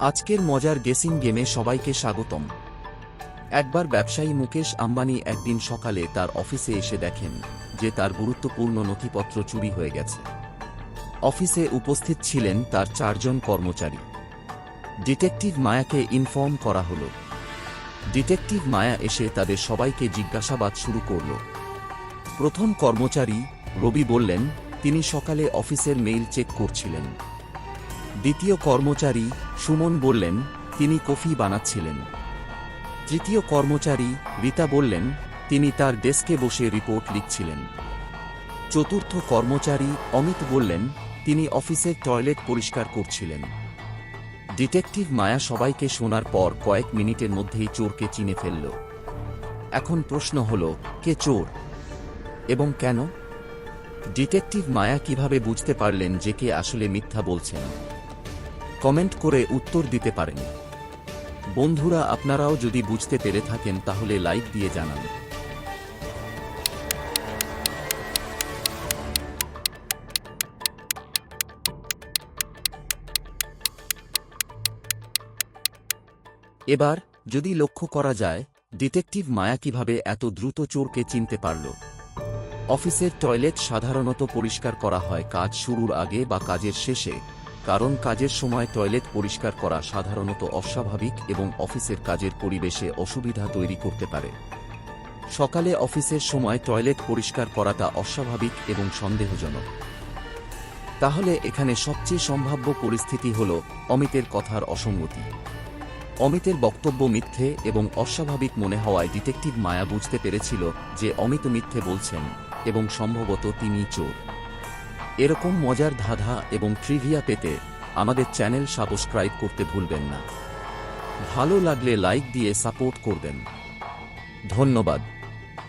আজকের মজার গেসিং গেমে সবাইকে স্বাগতম। একবার ব্যবসায়ী মুকেশ আম্বানি একদিন সকালে তার অফিসে এসে দেখেন যে তার গুরুত্বপূর্ণ নথিপত্র চুরি হয়ে গেছে। অফিসে উপস্থিত ছিলেন তার চারজন কর্মচারী। ডিটেকটিভ মায়াকে ইনফর্ম করা হল। ডিটেকটিভ মায়া এসে তাদের সবাইকে জিজ্ঞাসাবাদ শুরু করল। প্রথম কর্মচারী রবি বললেন, তিনি সকালে অফিসের মেইল চেক করছিলেন। দ্বিতীয় কর্মচারী সুমন বললেন, তিনি কফি বানাচ্ছিলেন। তৃতীয় কর্মচারী রীতা বললেন, তিনি তার ডেস্কে বসে রিপোর্ট লিখছিলেন। চতুর্থ কর্মচারী অমিত বললেন, তিনি অফিসের টয়লেট পরিষ্কার করছিলেন। ডিটেকটিভ মায়া সবাইকে শোনার পর কয়েক মিনিটের মধ্যেই চোরকে চিনে ফেলল। এখন প্রশ্ন হল, কে চোর এবং কেন? ডিটেকটিভ মায়া কীভাবে বুঝতে পারলেন যে কে আসলে মিথ্যা বলছেন? কমেন্ট করে উত্তর দিতে পারেন। বন্ধুরা, আপনারাও যদি বুঝতে পেরে থাকেন, তাহলে লাইক দিয়ে জানান। এবার, যদি লক্ষ্য করা যায়, ডিটেকটিভ মায়া কীভাবে এত দ্রুত চোরকে চিনতে পারল? অফিসের টয়লেট সাধারণত পরিষ্কার করা হয় কাজ শুরুর আগে বা কাজের শেষে। কারণ কাজের সময় টয়লেট পরিষ্কার করা সাধারণত অস্বাভাবিক এবং অফিসের কাজের পরিবেশে অসুবিধা তৈরি করতে পারে। সকালে অফিসের সময় টয়লেট পরিষ্কার করাটা অস্বাভাবিক এবং সন্দেহজনক। তাহলে এখানে সবচেয়ে সম্ভাব্য পরিস্থিতি হল অমিতের কথার অসঙ্গতি। অমিতের বক্তব্য মিথ্যে এবং অস্বাভাবিক মনে হওয়ায় ডিটেকটিভ মায়া বুঝতে পেরেছিল যে অমিত মিথ্যে বলছেন এবং সম্ভবত তিনি চোর। এরকম মজার ধাঁধা এবং ট্রিভিয়া পেতে আমাদের চ্যানেল সাবস্ক্রাইব করতে ভুলবেন না। ভালো লাগলে লাইক দিয়ে সাপোর্ট করবেন। ধন্যবাদ।